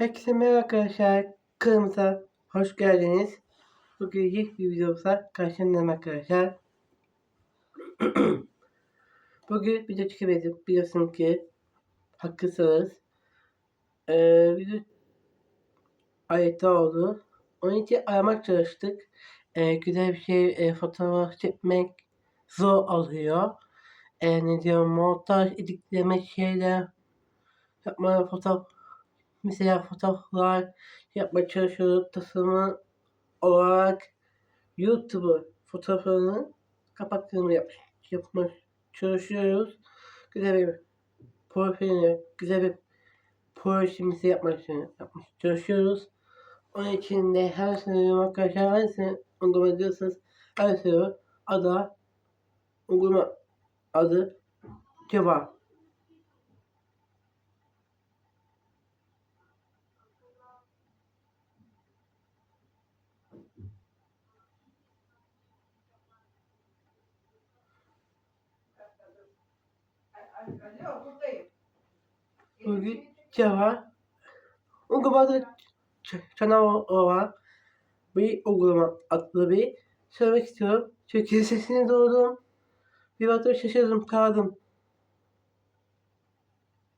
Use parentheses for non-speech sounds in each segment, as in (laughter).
Herkese merhaba arkadaşlar. Kanalımıza hoş geldiniz. Bugün ilk bir videomuza karşınızdayım arkadaşlar. (clears throat) Bugün video çekemedim. Biliyorsun ki haklısınız. Ee, video ayette oldu. Onun için aramak çalıştık. Ee, güzel bir şey e, fotoğraf çekmek zor oluyor. Ee, ne diyorum montaj, editleme şeyler yapma fotoğraf mesela fotoğraflar yapmaya çalışıyoruz. Tasarımı olarak YouTube'u fotoğraflarını kapattığını yap yapmaya çalışıyoruz. Güzel bir profilini, güzel bir projemizi yapmaya yapmaya çalışıyoruz. Onun için de her sene arkadaşlar hangisini uygulama ediyorsanız her sene adı uygulama adı cevap. Alo buradayım. Bugün Java uygulamada kanal olarak bir uygulama adlı bir söylemek istiyorum. Çünkü sesini doğdum. Bir baktım şaşırdım kaldım.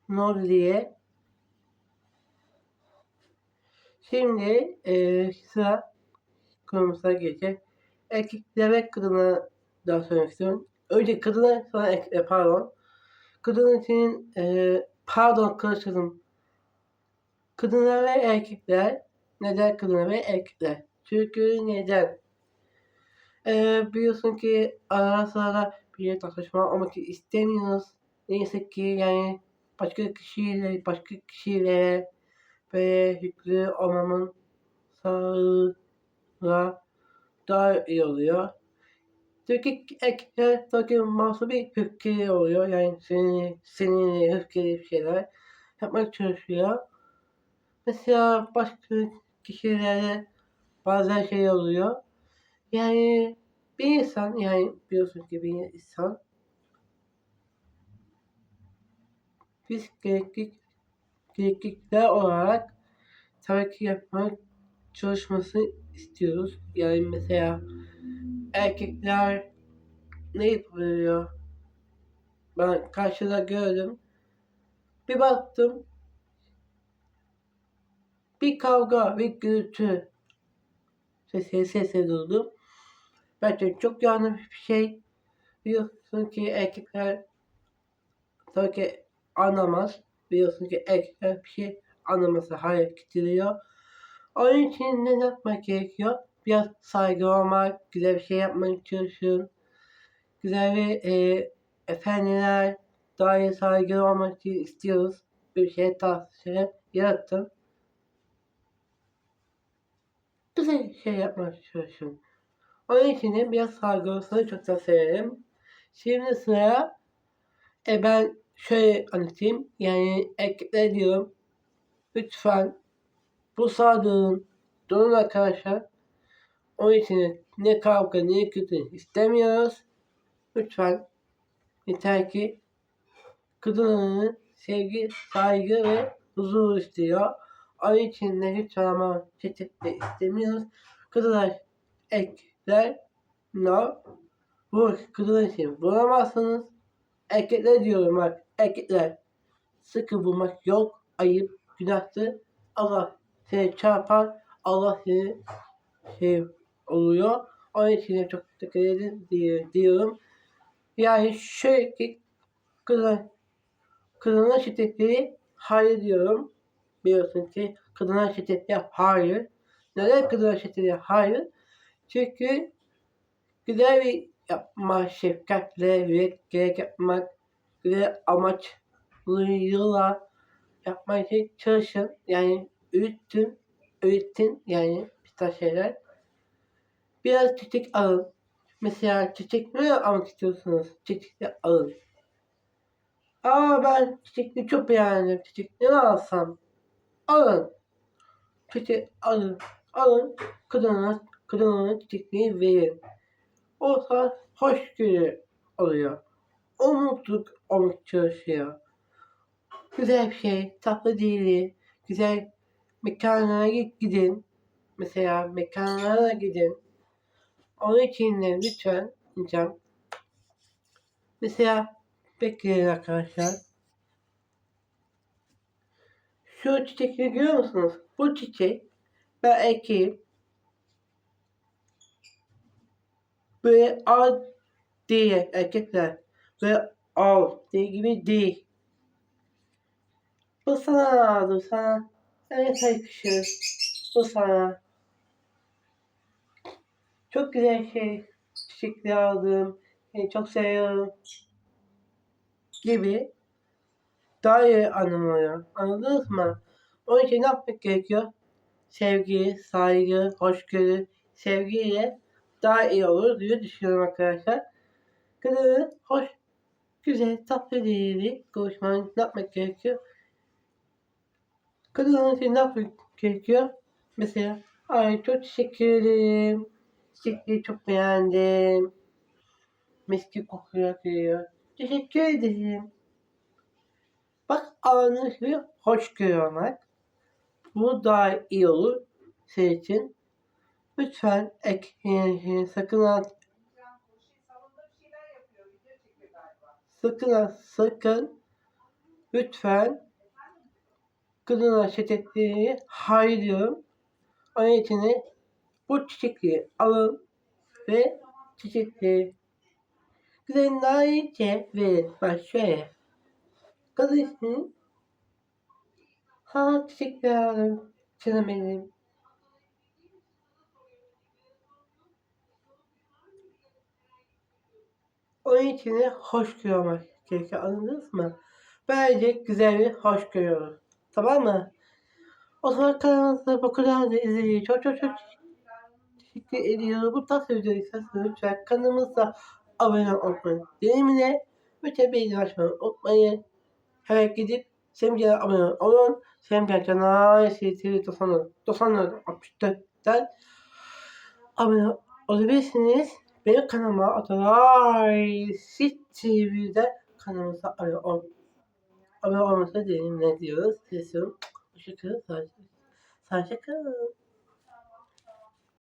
Ne oldu diye. Şimdi eee sıra konumuza gelecek. Erkekler ve kadına daha söylemek istiyorum. Önce kadına sonra erkekler e, pardon. Kadın için eee pardon karıştırdım. Kadınlar ve erkekler neden kadınlar ve erkekler? Çünkü neden? Ee, biliyorsun ki ara sıra bir tartışma olmak istemiyoruz. Neyse ki yani başka kişiyle başka kişilere böyle yüklü olmamın sağlığa daha iyi oluyor. Çünkü erkekler sanki masum bir öfkeli oluyor. Yani seni, seninle öfkeli bir şeyler yapmak çalışıyor. Mesela başka kişilere bazen şey oluyor. Yani bir insan yani biliyorsun ki bir insan biz gereklik gereklilikler olarak tabii ki yapmak çalışmasını istiyoruz. Yani mesela erkekler ne yapıyor? Ben karşıda gördüm. Bir baktım. Bir kavga, bir gürültü sesi sesi duydum. Bence çok yanlış bir şey. Biliyorsun ki erkekler tabii ki anlamaz. Biliyorsun ki erkekler bir şey anlaması hayal getiriyor. Onun için ne yapmak gerekiyor? Biraz saygı olmak, güzel bir şey yapmak çalışın. Güzel e, efendiler, dair saygı olmak istiyoruz. Bir şey tavsiye yaratın. Güzel şey yapmak çalışın. Onun için de biraz saygı olmasını çok da severim. Şimdi sıraya e ben şöyle anlatayım. Yani erkekler diyorum. Lütfen bu sağdığın durun arkadaşlar. Onun için ne kavga ne kötü istemiyoruz. Lütfen yeter ki kadının sevgi, saygı ve huzur istiyor. Onun için de lütfen ama şiddetle istemiyoruz. Kadınlar ekler no bu kadınlar için vuramazsınız. Erkekler diyorum bak erkekler sıkı vurmak yok ayıp günahtır. Allah seni çarpar Allah seni şey oluyor. Onun için de çok dikkat edin diye, diyorum. Yani şöyle ki kadın, kadına şiddetleri hayır diyorum. Biliyorsun ki kadına şiddetleri hayır. Neden kadına şiddetleri hayır? Çünkü güzel bir yapma şefkatle ve gerek yapmak güzel amaçlıyla yapmaya çalışın. Yani öğütün, öğütün yani bir şeyler. Biraz çiçek alın. Mesela çiçek ne almak istiyorsunuz? Çiçekli alın. Aa ben çiçekli çok beğendim. Çiçek ne alsam? Alın. Çiçek alın. Alın. Kadına, kadına çiçekliği verin. O zaman hoşgörü oluyor. O mutluluk olmak çalışıyor. Güzel bir şey. Tatlı değil. Güzel mekanlara gidin. Mesela mekanlara gidin. Onun için de lütfen diyeceğim. Mesela bekleyin arkadaşlar. Şu çiçekleri görüyor musunuz? Bu çiçek ben ekeyim. Böyle al diye erkekler. Böyle al diye gibi değil. Bu sana lazım sana. Evet yakışır. Bu sana. Çok güzel şey. Çiçekler aldım. Seni çok seviyorum. Gibi. Daha iyi anlamıyor. Anladınız mı? Onun için ne yapmak gerekiyor? Sevgi, saygı, hoşgörü, sevgiyle daha iyi olur diye düşünüyorum arkadaşlar. Kızı hoş, güzel, tatlı dili konuşmanın ne yapmak gerekiyor? Kadının için ne yapmak gerekiyor? Mesela, ay çok teşekkür ederim. Çiçekleri çok beğendim. Mis kokuyor geliyor. Teşekkür ederim. Bak anlaşılıyor. Hoş görmek. Bu daha iyi olur senin için. Lütfen ek yani sakın galiba. sakın ha sakın lütfen kızına şiddetleri hayır diyorum. De bu çiçekleri alın ve çiçekleri. Bak şöyle. Kız için ha çiçekler alın. Canım benim. Onun için de hoş görmek gerekiyor. Anladınız mı? Bence güzel bir hoş görüyoruz. Tamam mı? O zaman kanalımızda bu kadar da izleyin. Çok çok çok teşekkür ediyorum. Bu tarz isterseniz lütfen kanalımıza abone olmayı deneyimine ve beğeni açmayı unutmayın. Hemen gidip Semcan'a abone olun. Semcan Canay TV 94 94 64'ten abone olabilirsiniz. Benim kanalıma Atalay TV'de kanalımıza abone ol. Abone olmanızı deneyimle diyoruz. Sesim. Hoşçakalın. Sağlıcakla kalın.